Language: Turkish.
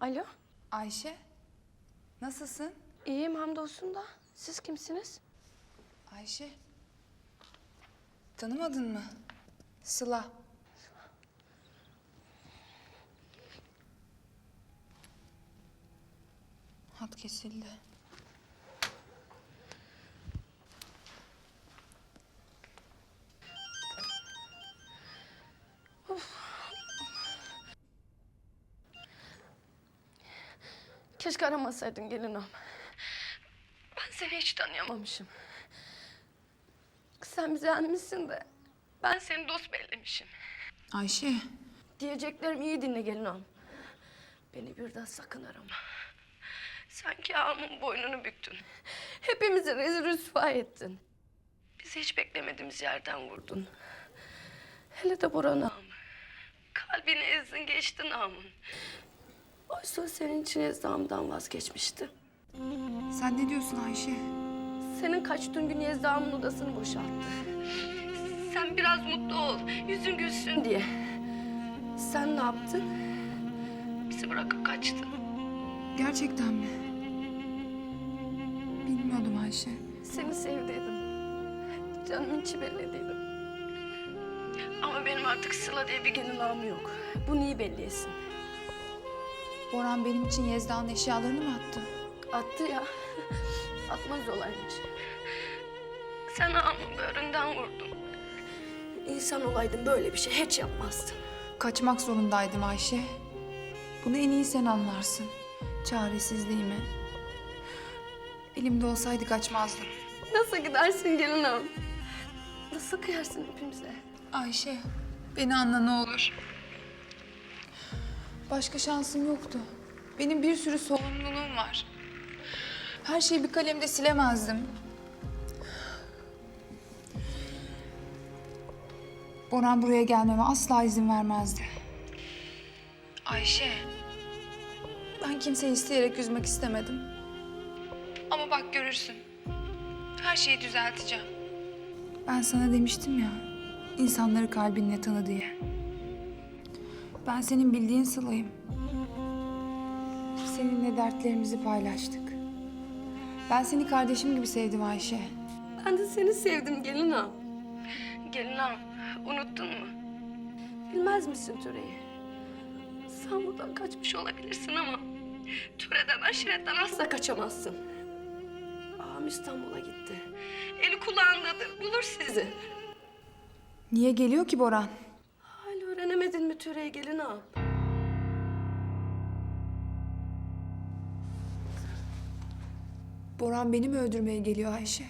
Alo, Ayşe, nasılsın? iyiyim hamdolsun da. Siz kimsiniz? Ayşe, tanımadın mı? Sıla. Hat kesildi. Keşke aramasaydın gelin ağam. Ben seni hiç tanıyamamışım. Sen bizi yenmişsin de ben seni dost bellemişim. Ayşe, Diyeceklerimi iyi dinle gelin ağam. Beni bir daha sakın arama. Sanki ağamın boynunu büktün. Hepimizi rezil rüsva ettin. Bizi hiç beklemediğimiz yerden vurdun. Hele de Burhan ağamı. Kalbini ezdin geçtin ağamın. Oysa senin için Yezdağım'dan vazgeçmişti. sen ne diyorsun Ayşe? Senin kaçtığın gün Yezdağım'ın odasını boşalttı. Sen biraz mutlu ol, yüzün gülsün diye. Sen ne yaptın? Bizi bırakıp kaçtın. Gerçekten mi? Bilmiyordum Ayşe. Seni sevdiydim. Canımın içi bellediydim. Ama benim artık Sıla diye bir ağam yok. Bunu iyi belli etsin. Boran benim için Yezda'nın eşyalarını mı attı? Attı ya. Atmaz olaymış. Sen ağamın böğründen vurdun. İnsan olaydın böyle bir şey hiç yapmazdın. Kaçmak zorundaydım Ayşe. Bunu en iyi sen anlarsın. Çaresizliğimi. Elimde olsaydı kaçmazdım. Nasıl gidersin gelin ağam? Nasıl kıyarsın hepimize? Ayşe, beni anla ne olur. Başka şansım yoktu. Benim bir sürü sorumluluğum var. Her şeyi bir kalemde silemezdim. Boran buraya gelmeme asla izin vermezdi. Ayşe, ben kimseyi isteyerek üzmek istemedim. Ama bak görürsün. Her şeyi düzelteceğim. Ben sana demiştim ya, insanları kalbinle tanı diye. Ben senin bildiğin Sıla'yım. Seninle dertlerimizi paylaştık. Ben seni kardeşim gibi sevdim Ayşe. Ben de seni sevdim gelin ağam. Gelin ağam, unuttun mu? Bilmez misin Töre'yi? Sen buradan kaçmış olabilirsin ama... Töre'den, aşiretten asla kaçamazsın. Ağam İstanbul'a gitti. Eli kulağındadır, bulur sizi. Niye geliyor ki Boran? Hala öğrenemedin mi Töre'yi gelin ağam? Boran beni mi öldürmeye geliyor Ayşe?